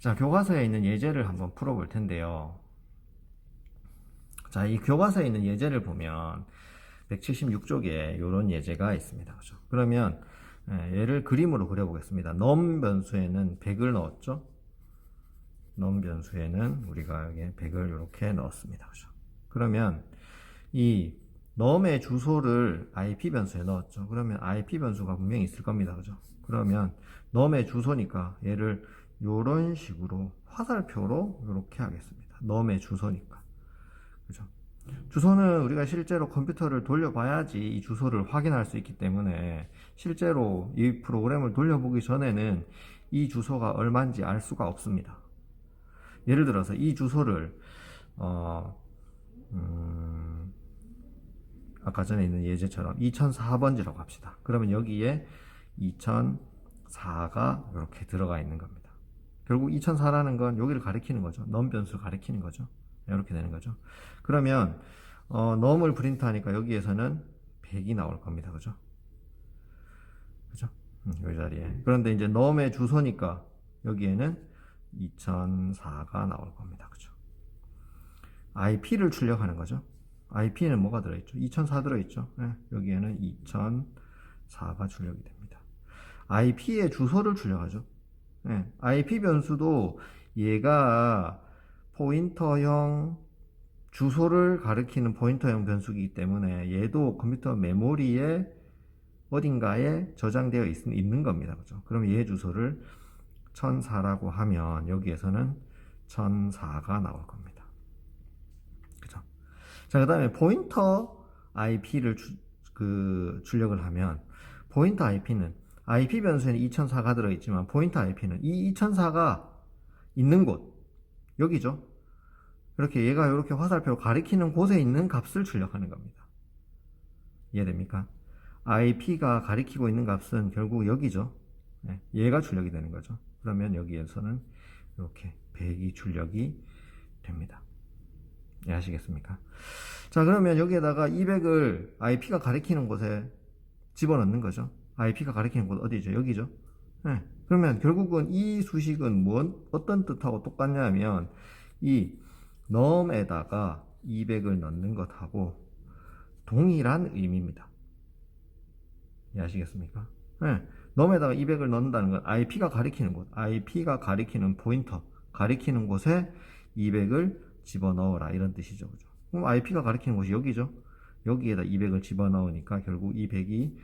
자, 교과서에 있는 예제를 한번 풀어볼 텐데요. 자, 이 교과서에 있는 예제를 보면 176쪽에 이런 예제가 있습니다. 그죠? 그러면 예, 얘를 그림으로 그려보겠습니다. 넘 변수에는 100을 넣었죠? 넘 변수에는 우리가 여기에 100을 이렇게 넣었습니다. 그죠? 그러면 이 넘의 주소를 IP 변수에 넣었죠. 그러면 IP 변수가 분명히 있을 겁니다. 그죠? 그러면 넘의 주소니까 얘를 이런 식으로 화살표로 이렇게 하겠습니다. 넘의 주소니까. 그죠? 주소는 우리가 실제로 컴퓨터를 돌려봐야지 이 주소를 확인할 수 있기 때문에 실제로 이 프로그램을 돌려보기 전에는 이 주소가 얼마인지 알 수가 없습니다. 예를 들어서 이 주소를 어, 음, 아까 전에 있는 예제처럼 2004번지라고 합시다. 그러면 여기에 2004가 이렇게 들어가 있는 겁니다. 결국 2004라는 건 여기를 가리키는 거죠. 넘 변수를 가리키는 거죠. 이렇게 되는 거죠. 그러면 어, 넘을 프린트하니까 여기에서는 100이 나올 겁니다. 그죠? 그죠? 음, 이 자리에. 그런데 이제 넘의 주소니까 여기에는 2004가 나올 겁니다. 그죠? IP를 출력하는 거죠. IP는 뭐가 들어있죠? 2004 들어있죠. 예, 여기에는 2004가 출력이 됩니다. IP의 주소를 출력하죠. 예, IP 변수도 얘가 포인터형 주소를 가리키는 포인터형 변수이기 때문에 얘도 컴퓨터 메모리에 어딘가에 저장되어 있, 는 겁니다. 그죠? 그럼 얘 주소를 1004라고 하면 여기에서는 1004가 나올 겁니다. 그죠? 자, 그 다음에 포인터 IP를 주, 그 출력을 하면 포인터 IP는 IP 변수에는 2004가 들어있지만 포인터 IP는 이 2004가 있는 곳 여기죠. 이렇게 얘가 이렇게 화살표로 가리키는 곳에 있는 값을 출력하는 겁니다. 이해됩니까? IP가 가리키고 있는 값은 결국 여기죠. 네, 얘가 출력이 되는 거죠. 그러면 여기에서는 이렇게 100이 출력이 됩니다. 이해하시겠습니까? 자, 그러면 여기에다가 200을 IP가 가리키는 곳에 집어넣는 거죠. IP가 가리키는 곳 어디죠? 여기죠. 네, 그러면 결국은 이 수식은 뭔 어떤 뜻하고 똑같냐면 이 넘에다가 200을 넣는 것하고 동일한 의미입니다. 이해하시겠습니까? 네. 넘에다가 200을 넣는다는 건 IP가 가리키는 곳, IP가 가리키는 포인터, 가리키는 곳에 200을 집어넣어라 이런 뜻이죠. 그죠? 그럼 IP가 가리키는 곳이 여기죠. 여기에다 200을 집어넣으니까 결국 이 100이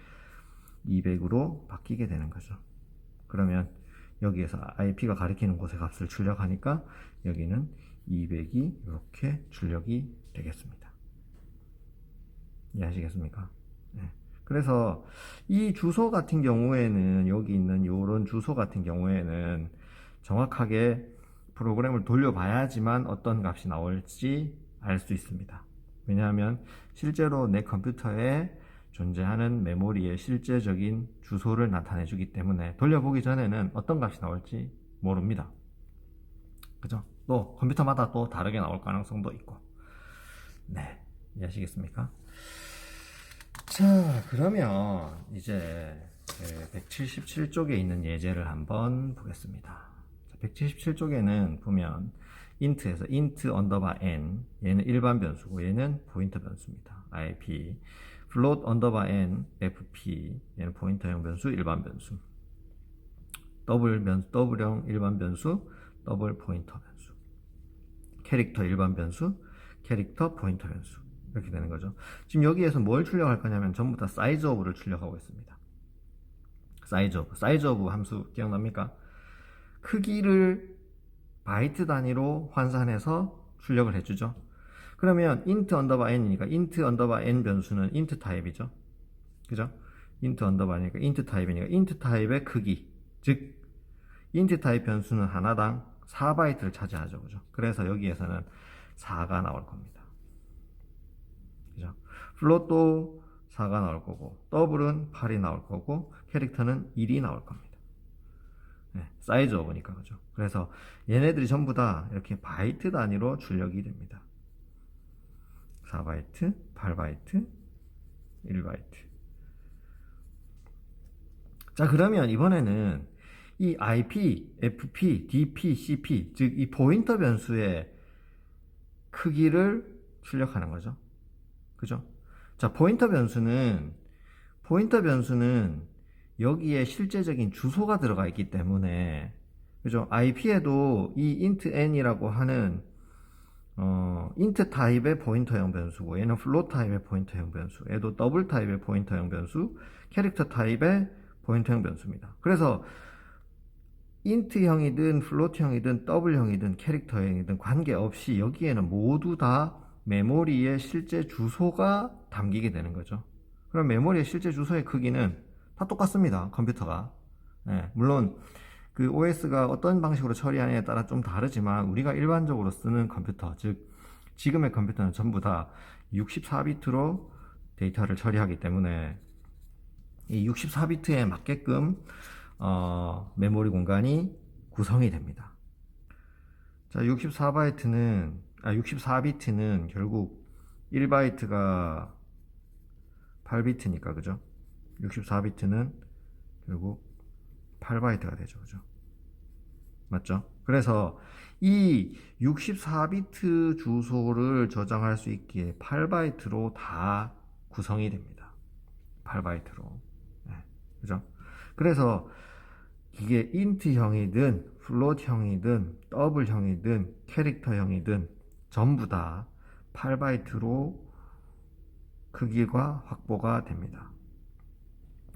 200으로 바뀌게 되는 거죠. 그러면 여기에서 IP가 가리키는 곳의 값을 출력하니까 여기는 200이 이렇게 출력이 되겠습니다. 이해하시겠습니까? 네. 그래서 이 주소 같은 경우에는 여기 있는 이런 주소 같은 경우에는 정확하게 프로그램을 돌려봐야지만 어떤 값이 나올지 알 수 있습니다. 왜냐하면 실제로 내 컴퓨터에 존재하는 메모리의 실제적인 주소를 나타내 주기 때문에 돌려보기 전에는 어떤 값이 나올지 모릅니다. 그죠? 또 컴퓨터마다 또 다르게 나올 가능성도 있고. 네. 이해하시겠습니까? 자, 그러면 이제 177쪽에 있는 예제를 한번 보겠습니다. 177쪽에는 보면 int에서 int 언더바 n 얘는 일반 변수고 얘는 포인터 변수입니다. ip float 언더바 n fp 얘는 포인터형 변수 일반 변수 더블 변수 더블형 일반 변수 더블 포인터 변수 캐릭터 일반 변수 캐릭터 포인터 변수 이렇게 되는 거죠. 지금 여기에서 뭘 출력할 거냐면 전부 다 사이즈 오브를 출력하고 있습니다. 사이즈 오브. 사이즈 오브 함수 기억납니까? 크기를 바이트 단위로 환산해서 출력을 해주죠. 그러면 int 언더바 n이니까 int 언더바 n 변수는 int 타입이죠. 그죠? int 언더바 니까 int 타입이니까 int 타입의 크기. 즉, int 타입 변수는 하나당 4바이트를 차지하죠. 그죠? 그래서 여기에서는 4가 나올 겁니다. 그죠? 플롯도 4가 나올 거고, 더블은 8이 나올 거고, 캐릭터는 1이 나올 겁니다. 네, 사이즈 오브니까, 그죠? 그래서 얘네들이 전부 다 이렇게 바이트 단위로 출력이 됩니다. 4바이트, 8바이트, 1바이트. 자, 그러면 이번에는 이 IP, FP, DP, CP, 즉 이 포인터 변수의 크기를 출력하는 거죠. 그죠? 자, 포인터 변수는 포인터 변수는 여기에 실제적인 주소가 들어가 있기 때문에 그죠? IP에도 이 int n이라고 하는 어, int 타입의 포인터형 변수고 얘는 float 타입의 포인터형 변수 얘도 더블 타입의 포인터형 변수 캐릭터 타입의 포인터형 변수입니다. 그래서 int형이든 float형이든 더블형이든 캐릭터형이든 관계없이 여기에는 모두 다 메모리의 실제 주소가 담기게 되는 거죠. 그럼 메모리의 실제 주소의 크기는 다 똑같습니다. 컴퓨터가. 예, 물론 그 OS가 어떤 방식으로 처리하느냐에 따라 좀 다르지만 우리가 일반적으로 쓰는 컴퓨터, 즉 지금의 컴퓨터는 전부 다 64비트로 데이터를 처리하기 때문에 이 64비트에 맞게끔 어, 메모리 공간이 구성이 됩니다. 자, 64바이트는 아 64비트는 결국 1바이트가 8비트니까 그죠? 64비트는 결국 8바이트가 되죠. 그죠? 맞죠? 그래서 이 64비트 주소를 저장할 수 있기에 8바이트로 다 구성이 됩니다. 8바이트로. 네, 그죠? 그래서 이게 int형이든 float형이든 더블형이든 캐릭터형이든 전부 다 8바이트로 크기가 확보가 됩니다.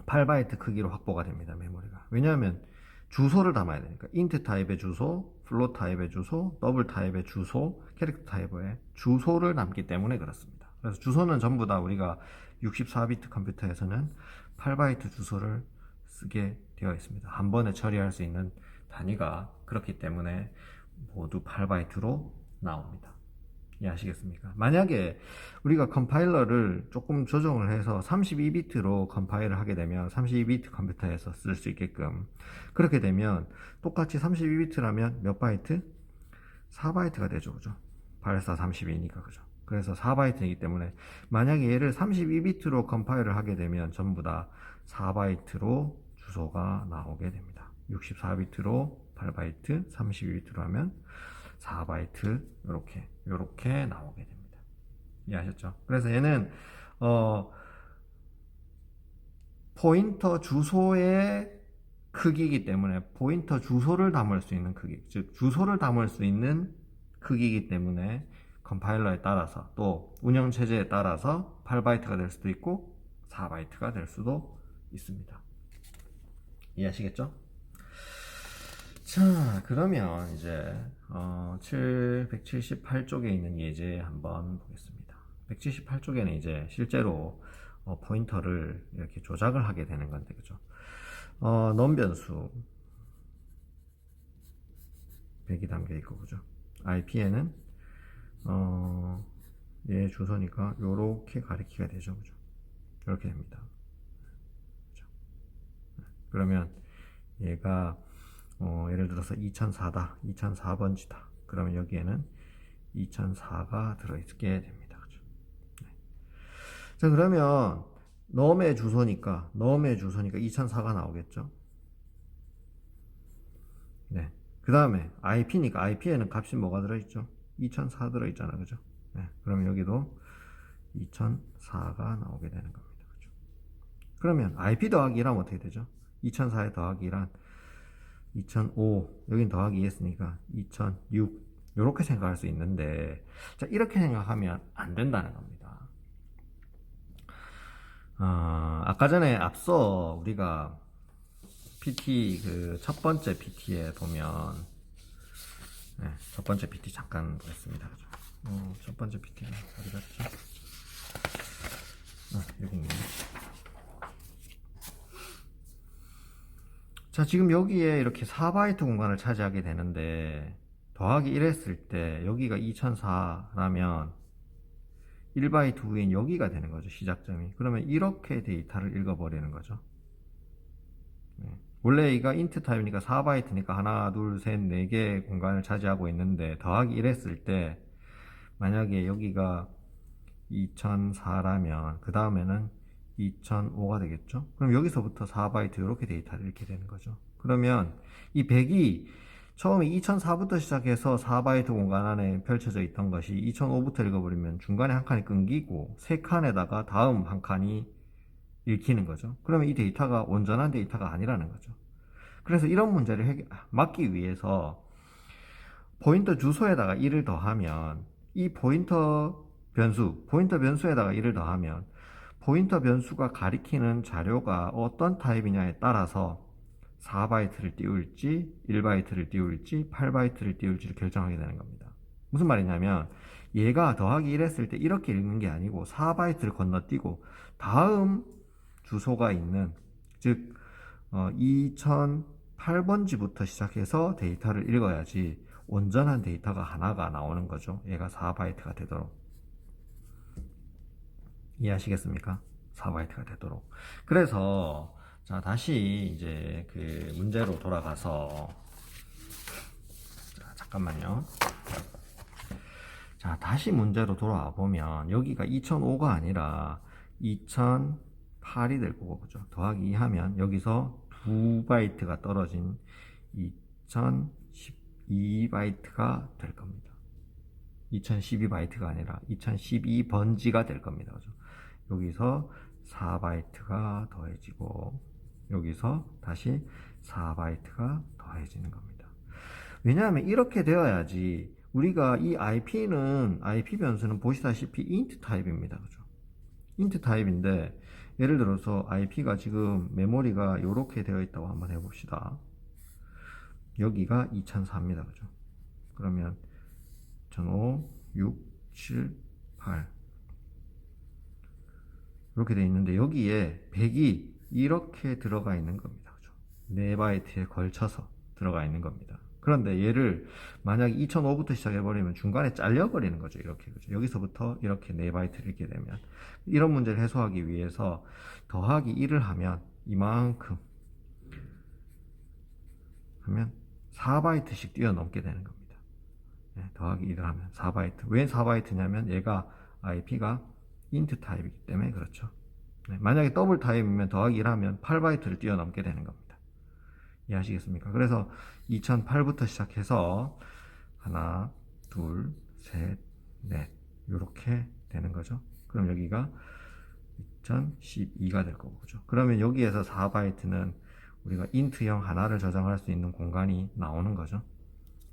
8바이트 크기로 확보가 됩니다. 메모리가. 왜냐하면 주소를 담아야 되니까 int 타입의 주소, float 타입의 주소, 더블 타입의 주소, 캐릭터 타입의 주소를 남기 때문에 그렇습니다. 그래서 주소는 전부 다 우리가 64비트 컴퓨터에서는 8바이트 주소를 쓰게 되어 있습니다. 한 번에 처리할 수 있는 단위가 그렇기 때문에 모두 8바이트로 나옵니다. 이해하시겠습니까? 만약에 우리가 컴파일러를 조금 조정을 해서 32비트로 컴파일을 하게 되면 32비트 컴퓨터에서 쓸 수 있게끔 그렇게 되면 똑같이 32비트라면 몇 바이트? 4바이트가 되죠. 그죠? 84 32니까 그죠? 그래서 4바이트이기 때문에 만약에 얘를 32비트로 컴파일을 하게 되면 전부 다 4바이트로 주소가 나오게 됩니다. 64비트로 8바이트, 32비트로 하면 4바이트 이렇게 이렇게 나오게 됩니다. 이해하셨죠? 그래서 얘는 어 포인터 주소의 크기이기 때문에 포인터 주소를 담을 수 있는 크기, 즉 주소를 담을 수 있는 크기이기 때문에 컴파일러에 따라서 또 운영 체제에 따라서 8바이트가 될 수도 있고 4바이트가 될 수도 있습니다. 이해하시겠죠? 자, 그러면 이제 어, 7, 178쪽에 있는 예제 한번 보겠습니다. 178쪽에는 이제 실제로 어, 포인터를 이렇게 조작을 하게 되는 건데, 그죠? 어, 넘변수 100이 담겨 있고, 그죠? IP에는 어, 얘 주소니까 요렇게 가리키가 되죠, 그죠? 이렇게 됩니다. 그죠? 그러면 얘가 어, 예를 들어서 2004다, 2004번지다. 그러면 여기에는 2004가 들어있게 됩니다. 그죠? 네. 자, 그러면 넘의 주소니까, 넘의 주소니까 2004가 나오겠죠? 네. 그 다음에 IP니까 IP에는 값이 뭐가 들어 있죠? 2004 들어 있잖아. 그죠? 네. 그럼 여기도 2004가 나오게 되는 겁니다. 그죠? 그러면 IP 더하기 1하면 어떻게 되죠? 2004에 더하기 1한 2005 여긴 더하기 했으니까 2006 이렇게 생각할 수 있는데 자 이렇게 생각하면 안 된다는 겁니다. 어, 아까 전에 앞서 우리가 PT 그 첫 번째 PT에 보면 네, 첫 번째 PT 잠깐 보겠습니다. 어, 첫 번째 PT가 어디 갔죠? 아, 여기 있네. 자, 지금 여기에 이렇게 4바이트 공간을 차지하게 되는데, 더하기 1 했을 때, 여기가 2004라면, 1바이트 후엔 여기가 되는 거죠, 시작점이. 그러면 이렇게 데이터를 읽어버리는 거죠. 네. 원래 이가 인트 타입이니까 4바이트니까 하나, 둘, 셋, 네 개 공간을 차지하고 있는데, 더하기 1 했을 때, 만약에 여기가 2004라면, 그 다음에는 2005가 되겠죠? 그럼 여기서부터 4바이트 이렇게 데이터를 읽게 되는 거죠. 그러면 이 100이 처음에 2004부터 시작해서 4바이트 공간 안에 펼쳐져 있던 것이 2005부터 읽어버리면 중간에 한 칸이 끊기고 세 칸에다가 다음 한 칸이 읽히는 거죠. 그러면 이 데이터가 온전한 데이터가 아니라는 거죠. 그래서 이런 문제를 해결- 막기 위해서 포인터 주소에다가 1을 더하면 이 포인터 변수, 포인터 변수에다가 1을 더하면 포인터 변수가 가리키는 자료가 어떤 타입이냐에 따라서 4바이트를 띄울지 1바이트를 띄울지 8바이트를 띄울지를 결정하게 되는 겁니다. 무슨 말이냐면 얘가 더하기 1 했을 때 이렇게 읽는 게 아니고 4바이트를 건너뛰고 다음 주소가 있는 즉 2008번지부터 시작해서 데이터를 읽어야지 온전한 데이터가 하나가 나오는 거죠. 얘가 4바이트가 되도록. 이해하시겠습니까? 4바이트가 되도록. 그래서 자 다시 이제 그 문제로 돌아가서 자, 잠깐만요. 자 다시 문제로 돌아와 보면 여기가 2005가 아니라 2008이 될 거고 그죠? 더하기 2 하면 여기서 2바이트가 떨어진 2012바이트가 될 겁니다. 2012바이트가 아니라 2012번지가 될 겁니다. 그죠? 여기서 4바이트가 더해지고 여기서 다시 4바이트가 더해지는 겁니다. 왜냐하면 이렇게 되어야지 우리가 이 IP는 IP 변수는 보시다시피 int 타입입니다. 그죠? int 타입인데 예를 들어서 IP가 지금 메모리가 이렇게 되어 있다고 한번 해 봅시다. 여기가 2004입니다. 그죠? 그러면 2005, 6, 7, 8 이렇게 되어 있는데 여기에 100이 이렇게 들어가 있는 겁니다. 그죠? 4바이트에 걸쳐서 들어가 있는 겁니다. 그런데 얘를 만약에 2005부터 시작해버리면 중간에 잘려버리는 거죠. 이렇게. 그죠? 여기서부터 이렇게 4바이트를 읽게 되면. 이런 문제를 해소하기 위해서 더하기 1을 하면 이만큼 하면 4바이트씩 뛰어넘게 되는 겁니다. 네, 더하기 1을 하면 4바이트. 왜 4바이트냐면 얘가 IP가 int 타입이기 때문에 그렇죠. 네, 만약에 더블 타입이면 더하기 1 하면 8바이트를 뛰어넘게 되는 겁니다. 이해하시겠습니까? 그래서 2008부터 시작해서 하나, 둘, 셋, 넷 이렇게 되는 거죠. 그럼 여기가 2012가 될 거고 그죠. 그러면 여기에서 4바이트는 우리가 int형 하나를 저장할 수 있는 공간이 나오는 거죠.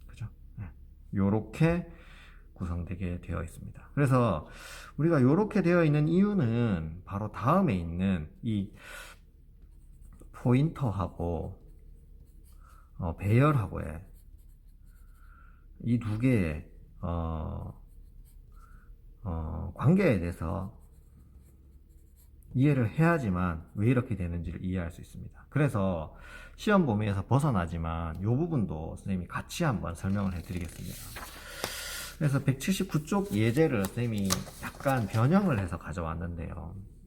그죠? 네. 요렇게 구성되게 되어 있습니다. 그래서 우리가 이렇게 되어 있는 이유는 바로 다음에 있는 이 포인터하고 어, 배열하고의 이 두 개의 어, 어, 관계에 대해서 이해를 해야지만 왜 이렇게 되는지를 이해할 수 있습니다. 그래서 시험 범위에서 벗어나지만 이 부분도 선생님이 같이 한번 설명을 해드리겠습니다. 그래서 179쪽 예제를 선생님이 약간 변형을 해서 가져왔는데요.